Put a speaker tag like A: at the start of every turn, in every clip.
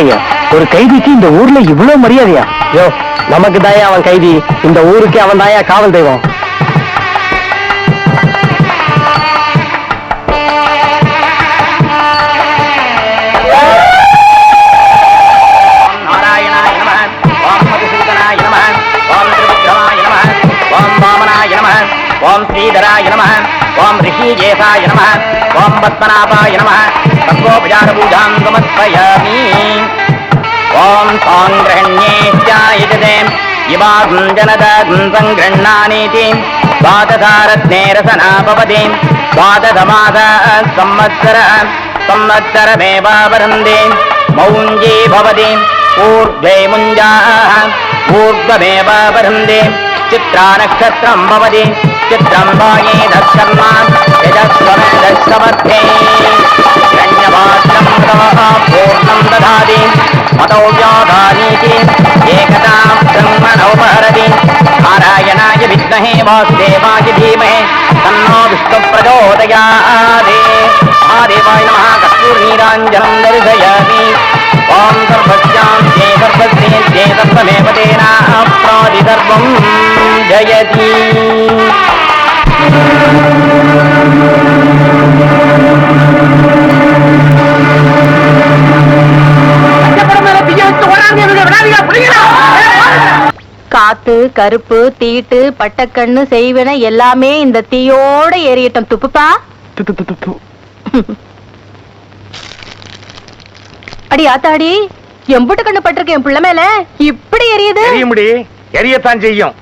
A: ஐயா ஒரு கைதிக்கு இந்த ஊர்ல இவ்வளவு மரியாதையா? யோ நமக்கு தாயா அவன் கைதி. இந்த ஊருக்கு அவன் தாயா காவல் தெய்வம்.
B: ஓம் ஓம் ஓம் ஓம் ஸ்ரீதராய நம ஓம் ரிஷிகேசாய நம ஓம் பத்மநாபாய நம சர்வோபஜார பூஜாம் சமர்ப்பயாமி ஓம் சாங்கிரஹண்யேத்யாயஜதே இவாகும் ஜனதாகும் சங்கிரண்ணானீதி द्वादशारत्ने रसना भवति द्वादशमास संवत्सर संवत्सरमेवावरन्ति मौञ्जी भवति ऊर्ध्वे मुञ्जाः ऊर्ध्वमेवावरन्ति चित्रा नक्षत्रम् भवति चित्रम् वाये दशर्मा यजस्वमेदस्वमध्ये हिरण्यपात्रम् तवः पूर्णम् ददाति मतो व्याधानीति एकता ब्रह्मणोपहरति नारायणाय विद्महे वासुदेवाय धीमहे तन्नो विष्णु प्रचोदयात् महादेवाय नमः कस्तूर्नीराञ्जनं दर्शयामि ॐ सर्वस्यां ते सर्वस्ये ते सर्वमेव तेनाप्रादि सर्वं जयति
C: காத்து கருப்பு தீட்டு பட்டக்கண்ணு செய்வன எல்லாமே இந்த தீயோட எரியட்டும் துப்புப்பா. அடி ஆத்தாடி எம்புட்டு கண்ணு பட்டிருக்கு என் பிள்ளை மேல. இப்படி எரியுது.
B: எரியும்படி எரியத்தான் செய்யும்.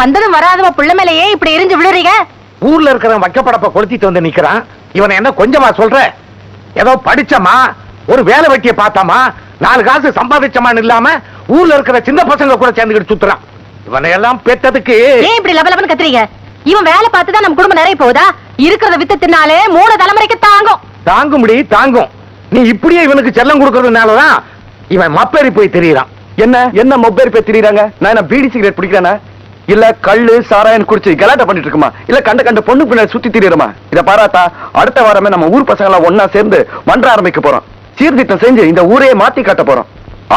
C: வந்ததும் வராதவ பிள்ளை மேலயே இப்படி எரிஞ்சு விழுறீங்க.
B: ஊர்ல இருக்கிறவன் வைக்கப்படப்ப கொளுத்திட்டு வந்து நிக்கிறான். இவனை என்ன கொஞ்சமா சொல்ற? ஏதோ படிச்சமா ஒரு வேலை வெட்டிய பார்த்தாமா நாலு காசு சம்பாதிச்சமான்னு இல்லாம ஊர்ல இருக்கிற சின்ன பசங்க கூட சேர்ந்துக்கிட்டு சுத்துறான். இவனை எல்லாம் பெத்ததுக்கு
C: ஏன் இப்படி லபலபன்னு கத்துறீங்க? இவன் வேலை பார்த்துதான் நம்ம குடும்பம் நிறைய போகுதா? இருக்கிறத வித்து தின்னாலே மூணு தலைமுறைக்கு தாங்கும்.
B: தாங்கும்படி தாங்கும். நீ இப்படியே இவனுக்கு செல்லம் கொடுக்கறதுனாலதான் இவன் மப்பேறி போய் தெரியறான்.
A: என்ன? என்ன மொபைல் பேர் திரியறாங்க? நான் என்ன பீடி சிகரெட் பிடிக்கிறேனா? இல்ல கள்ளு சாராயன் குடிச்சு கலாட்டா பண்ணிட்டு இருக்குமா? இல்ல கண்ட கண்ட பொண்ணு பின்னாடி சுத்தி திரியறமா? இத பாராத்தா அடுத்த வாரமே நம்ம ஊர் பசங்க எல்லாம் ஒன்னா சேர்ந்து மன்ற ஆரம்பிக்க போறோம். சீர்திருத்தம் செஞ்சு இந்த ஊரையே மாத்தி காட்ட போறோம்.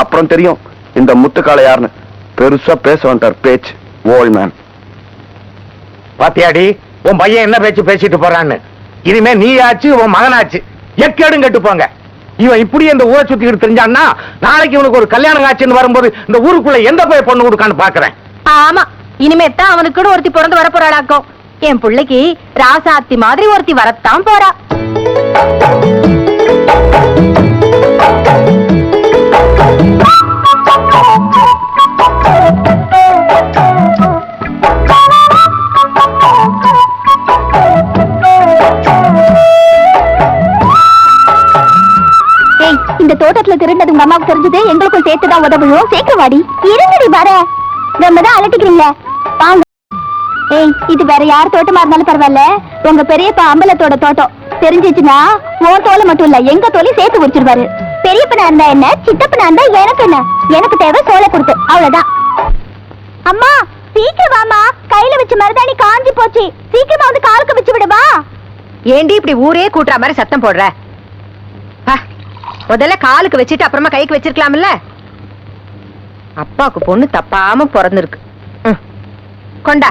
A: அப்புறம் தெரியும் இந்த முத்துக்கால யாருன்னு. பெருசா பேச வந்தார் பேச்சு ஓல்ட் மேன்.
B: பாத்தியாடி உன் பையன் என்ன பேச்சு பேசிட்டு போறான்னு? இனிமே நீ ஆச்சு உன் மகனாச்சு. எக்கேடும் கெட்டு போங்க. இவன் இப்படியே இந்த ஊரை சுத்திக்கிட்டு தெரிஞ்சான்னா நாளைக்கு இவனுக்கு ஒரு கல்யாணம் ஆச்சுன்னு வரும்போது இந்த ஊருக்குள்ள எந்த போய் பொண்ணு கொடுக்கான்னு பாக்குறேன்.
C: ஆமா இனிமேத்தான் அவனுக்குன்னு ஒருத்தி பிறந்து வர போறாளாக்கும் என் பிள்ளைக்கு ராசாத்தி மாதிரி ஒருத்தி வரத்தான் போறா.
D: ஏய் இந்த தோட்டத்துல திருண்டது உங்க அம்மாவுக்கு தெரிஞ்சது எங்களுக்கும் சேர்த்துதான் உதவுவோம் சேர்க்க வாடி. இருந்து வர ரொம்ப தான் அலட்டிக்கிறீங்க ஏய் இது வேற யார் தோட்டமா இருந்தாலும் பரவாயில்ல. உங்க பெரியப்பா அம்பலத்தோட தோட்டம். தெரிஞ்சிச்சுன்னா உன் தோலை மட்டும் இல்ல எங்க தோலையும் சேர்த்து வச்சிருவாரு பெரியப்பனா இருந்தா என்ன சித்தப்பனா இருந்தா எனக்கு என்ன? எனக்கு தேவை சோளை கொடுத்து அவ்வளவுதான். அம்மா சீக்கிரம் வாமா கையில வச்ச மருதாணி காஞ்சி போச்சு. சீக்கிரமா வந்து காலுக்கு வச்சு விடுவா
C: ஏண்டி இப்படி ஊரே கூட்டுற மாதிரி சத்தம் போடுற? பா, முதல்ல காலுக்கு வச்சுட்டு அப்புறமா கைக்கு வச்சிருக்கலாம்ல? அப்பாவுக்கு பொண்ணு தப்பாம பிறந்திருக்கு. ம். கொண்டா.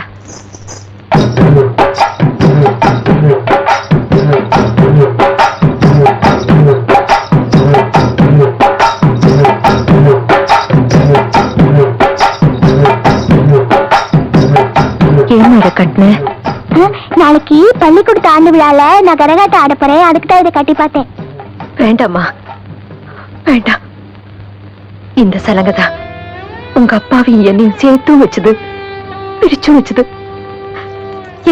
C: ஏன் இதை கட்டின?
D: நாளைக்கு பள்ளிக்கூடத்து ஆண்டு விழால நான் கரகாட்டம் ஆட போறேன். அதுக்கு தான் இதை கட்டி பார்த்தேன்.
C: வேண்டாமா வேண்டாம். இந்த சலங்கை தான் உங்க அப்பாவையும் என்னையும் சேர்த்தும் வச்சது பிரிச்சும் வச்சது.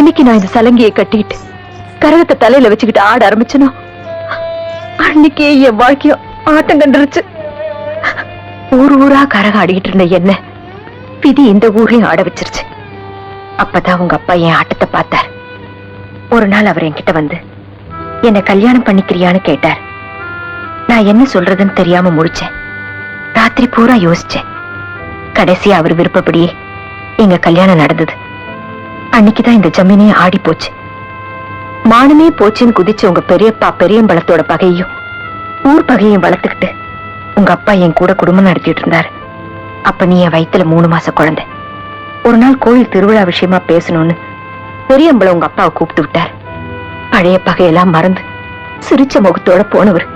C: அன்னைக்கு நான் இந்த சலங்கையை கட்டிட்டு கரகத்தை தலையில வச்சுக்கிட்டு ஆட ஆரம்பிச்சனோ அன்னைக்கே என் வாழ்க்கையும் ஆட்டம் கண்டுருச்சு. ஊர் ஊரா கரகம் ஆடிக்கிட்டு இருந்த என்ன விதி இந்த ஊரையும் ஆட வச்சிருச்சு. அப்பதான் உங்க அப்பா என் ஆட்டத்தை பார்த்தார். ஒரு நாள் அவர் என்கிட்ட வந்து என்ன கல்யாணம் பண்ணிக்கிறியான்னு கேட்டார். நான் என்ன சொல்றதுன்னு தெரியாம முடிச்சேன் ராத்திரி பூரா யோசிச்சேன். கடைசியா அவர் விருப்பப்படியே எங்க கல்யாணம் நடந்தது. அன்னைக்குதான் இந்த ஜமீனே ஆடி போச்சு. மானமே போச்சுன்னு குதிச்சு உங்க பெரியப்பா பெரியம்பலத்தோட பகையும் ஊர் பகையும் வளர்த்துக்கிட்டு உங்க அப்பா என் கூட குடும்பம் நடத்திட்டு இருந்தாரு. அப்ப நீ என் வயித்துல மூணு மாச குழந்தை. ஒரு நாள் கோயில் திருவிழா விஷயமா பேசணும்னு பெரியம்பளை உங்க அப்பாவை கூப்பிட்டு விட்டார். பழைய பகையெல்லாம் மறந்து சிரிச்ச முகத்தோட போனவர்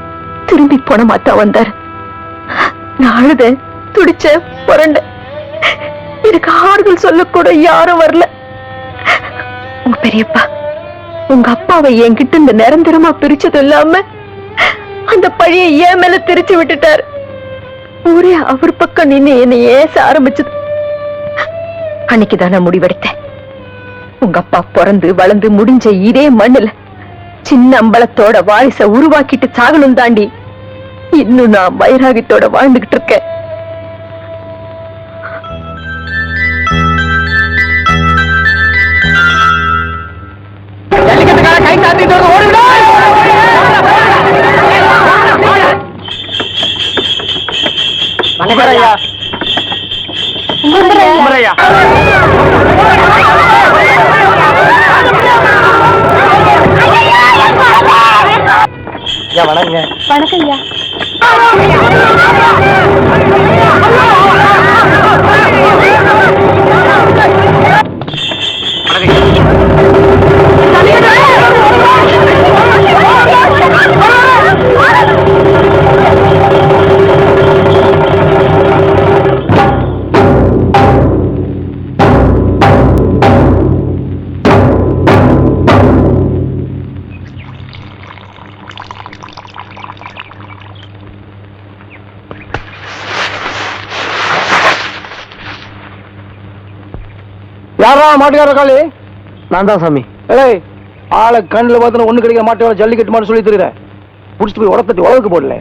C: திரும்பி போன மாத்தா வந்தார். நான் அழுத துடிச்ச புரண்ட எனக்கு ஆறுதல் சொல்லக்கூட யாரும் வரல. உங்க பெரியப்பா உங்க அப்பாவை என்கிட்ட இந்த நிரந்தரமா பிரிச்சது இல்லாம அந்த பழிய ஏன் மேல திரிச்சு விட்டுட்டாரு. ஊரே அவர் பக்கம் நின்னு என்னை ஏச ஆரம்பிச்சது. அன்னைக்குதான் நான் முடிவெடுத்தேன். உங்க அப்பா பிறந்து வளர்ந்து முடிஞ்ச இதே மண்ணுல சின்ன அம்பலத்தோட வாரிச உருவாக்கிட்டு சாகணும் தாண்டி இன்னும் நான் வைராகித்தோட வாழ்ந்துகிட்டு இருக்கேன்.
B: ஜல்லிக்கட்டுக்கார கை தாத்திட்டு வந்து ஓடுடா வணக்கம் ஐயா
A: மாட்டுக்கார காளி?
B: நான் தான் சாமி.
A: ஏய் ஆளை கண்ணில் பார்த்து ஒண்ணு கிடைக்கிற மாட்டு ஜல்லிக்கட்டு மாட்டு சொல்லி தெரியுற. புடிச்சிட்டு போய் உடத்தட்டி உழவுக்கு போடல.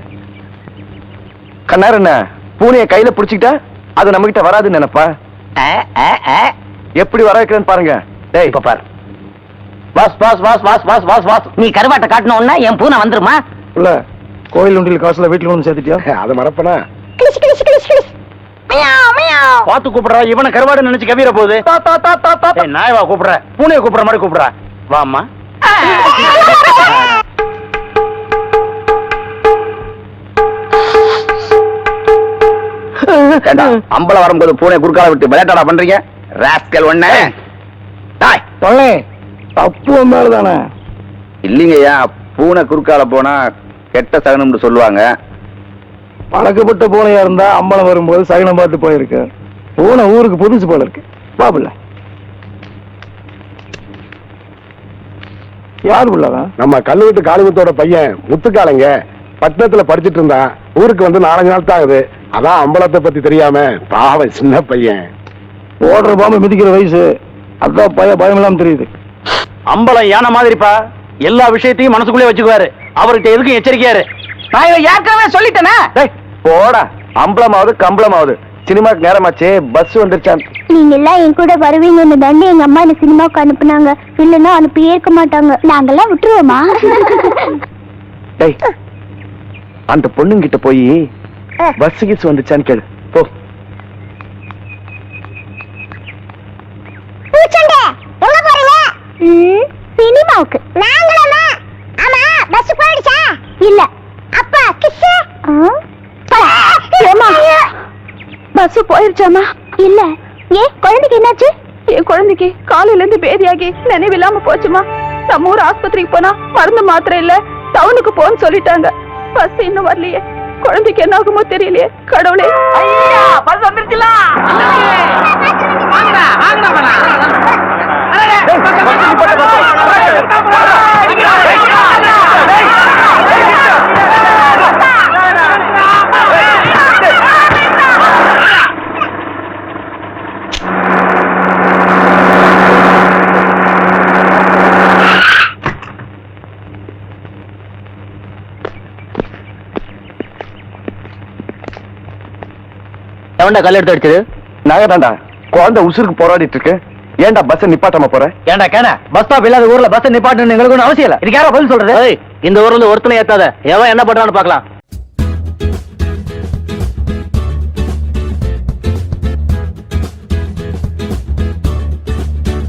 A: கண்ணார் என்ன பூனைய கையில புடிச்சுக்கிட்டா அது நம்ம கிட்ட வராதுன்னு நினைப்பா. எப்படி வர வைக்கிறேன்னு பாருங்க. டேய்
B: இப்ப பாரு. Boss boss boss boss boss boss boss
E: நீ கருவாட்டை காட்டணும்னா என் பூனை வந்துருமா?
A: இல்ல கோயில் உண்டியில் காசுல வீட்டுல கொண்டு சேர்த்துட்டியா?
B: அதை மறப்பனா?
D: கிளிஷ் கிளிஷ் மியாவ் மியாவ்
B: பாத்து கூப்பிடுறா இவனை கருவாடு நினைச்சு கவிர போகுது. நாய் வா கூப்பிடுற பூனையை கூப்பிடுற மாதிரி கூப்பிடுறா.
A: ஏண்டா அம்பல வரும்போது பூனை குறுக்கால விட்டு விளையாட்டா பண்றீங்க? ராஸ்கல் ஒண்ணு.
F: தப்பு மேலதானே.
A: இல்லைங்கய்யா பூனை குறுக்கால போனா கெட்ட சகனம்னு சொல்லுவாங்க.
F: பழக்கப்பட்ட பூனையா இருந்தா அம்பலம் வரும்போது சகனம் பார்த்து போயிருக்கு. பூனை ஊருக்கு புதுசு போல இருக்கு. பாபுல யார் உள்ளதான்
G: நம்ம கல்லுவிட்டு காளிமுத்தோட பையன் முத்துக்காலங்க பட்டணத்துல படிச்சிட்டு இருந்தான் ஊருக்கு வந்து நாலஞ்சு நாள் தான் ஆகுது. அதான் அம்பலத்தை பத்தி தெரியாம பாவம் சின்ன பையன்.
F: ஓடுற பாம்பு மிதிக்கிற வயசு. அதான் பய பயம் இல்லாம தெரியுது.
B: அம்பலம் யானை மாதிரிப்பா. எல்லா விஷயத்தையும் மனசுக்குள்ளே வச்சுக்குவாரு. அவர்கிட்ட எதுக்கும் எச்சரிக்கையாரு
E: நான் இதை ஏற்கனவே சொல்லிட்டேனே.
A: டேய் போடா. அம்பலமாவது கம்பளமாவது. சினிமாக்கு நேரமாச்சே பஸ் வந்துருச்சான்.
D: நீங்க எல்லாம் என் கூட வருவீங்கன்னு தாண்டி எங்க அம்மா என்ன சினிமாவுக்கு அனுப்புனாங்க. இல்லைன்னா அனுப்பியே இருக்க மாட்டாங்க. நாங்கெல்லாம் விட்டுருவோமா?
A: டேய் அந்த பொண்ணுங்கிட்ட போய் பஸ் கிஸ் வந்துச்சான்னு கேளு. போ.
D: பூச்சண்டே எங்க போறீங்க? சினிமாவுக்கு நாங்களாமா ஆமா பஸ் போயிடுச்சா இல்ல அப்பா கிஸ் பஸ் போயிருச்சாமா இல்ல ஏ குழந்தைக்கு என்னாச்சு
C: என் குழந்தைக்கு காலையில இருந்து பேதியாகி நினைவில்லாம போச்சுமா நம்ம ஊர் ஆஸ்பத்திரிக்கு போனா மருந்து மாத்திரை இல்ல டவுனுக்கு போன்னு சொல்லிட்டாங்க பஸ் இன்னும் வரலையே குழந்தைக்கு என்ன ஆகுமோ தெரியலையே கடவுளே
E: ஐயா பஸ் வந்துருச்சுல வாங்கடா வாங்கடா
B: எவன்டா கல் எடுத்து அடிச்சது?
A: நாகதாண்டா குழந்தை உசுருக்கு போராடிட்டு இருக்கு. ஏன்டா பஸ் நிப்பாட்டாம போற?
B: ஏன்டா கேன? பஸ் ஸ்டாப் இல்லாத ஊர்ல பஸ் நிப்பாட்டணும் எங்களுக்கு ஒன்றும் அவசியம் இல்ல. இதுக்கு யாரோ பதில் சொல்றது? இந்த ஊர்ல ஒருத்தனை ஏத்தாத. எவன் என்ன பண்றான்னு பாக்கலாம்